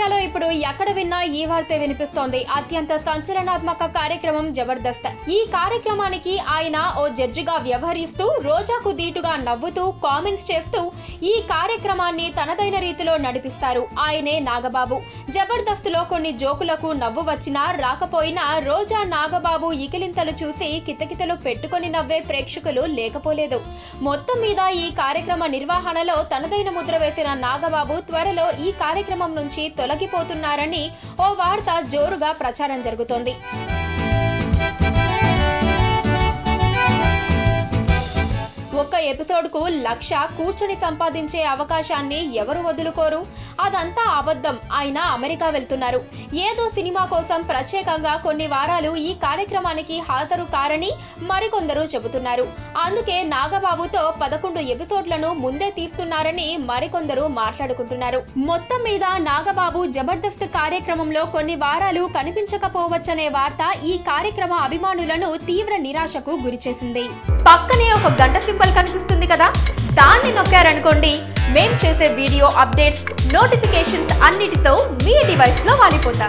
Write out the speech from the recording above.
ఇండియాలో ఇప్పుడు ఎక్కడ విన్నా ఈ వార్త వినిపిస్తోంది. అత్యంత సంచలనాత్మక కార్యక్రమం జబర్దస్త్. ఈ కార్యక్రమానికి ఆయన ఓ జడ్జిగా వ్యవహరిస్తూ రోజాకు దీటుగా నవ్వుతూ కామెంట్స్ చేస్తూ ఈ కార్యక్రమాన్ని తనదైన రీతిలో నడిపిస్తారు. ఆయనే నాగబాబు. జబర్దస్త్లో కొన్ని జోకులకు నవ్వు వచ్చినా రాకపోయినా రోజా నాగబాబు ఇకిలింతలు చూసి కితకితలు పెట్టుకొని నవ్వే ప్రేక్షకులు లేకపోలేదు. మొత్తం మీద ఈ కార్యక్రమ నిర్వహణలో తనదైన ముద్ర వేసిన నాగబాబు త్వరలో ఈ కార్యక్రమం నుంచి తొలగిపోతున్నారని ఓ వార్త జోరుగా ప్రచారం జరుగుతోంది. ఒక్క ఎపిసోడ్కు లక్ష కూర్చొని సంపాదించే అవకాశాన్ని ఎవరు వదులుకోరు? అదంతా అబద్ధం. ఆయన అమెరికా వెళ్తున్నారు. ఏదో సినిమా కోసం ప్రత్యేకంగా కొన్ని వారాలు ఈ కార్యక్రమానికి హాజరు కారని మరికొందరు చెబుతున్నారు. అందుకే నాగబాబుతో పదకొండు ఎపిసోడ్లను ముందే తీస్తున్నారని మరికొందరు మాట్లాడుకుంటున్నారు. మొత్తం మీద నాగబాబు జబర్దస్త్ కార్యక్రమంలో కొన్ని వారాలు కనిపించకపోవచ్చనే వార్త ఈ కార్యక్రమ అభిమానులను తీవ్ర నిరాశకు గురిచేసింది. పక్కనే ఒక గంట సింబల్ కనిపిస్తుంది కదా? దాన్ని నొక్కారనుకోండి మేం చేసే వీడియో అప్డేట్స్ నోటిఫికేషన్స్ అన్నిటితో మీ డివైస్లో వాలిపోతాం.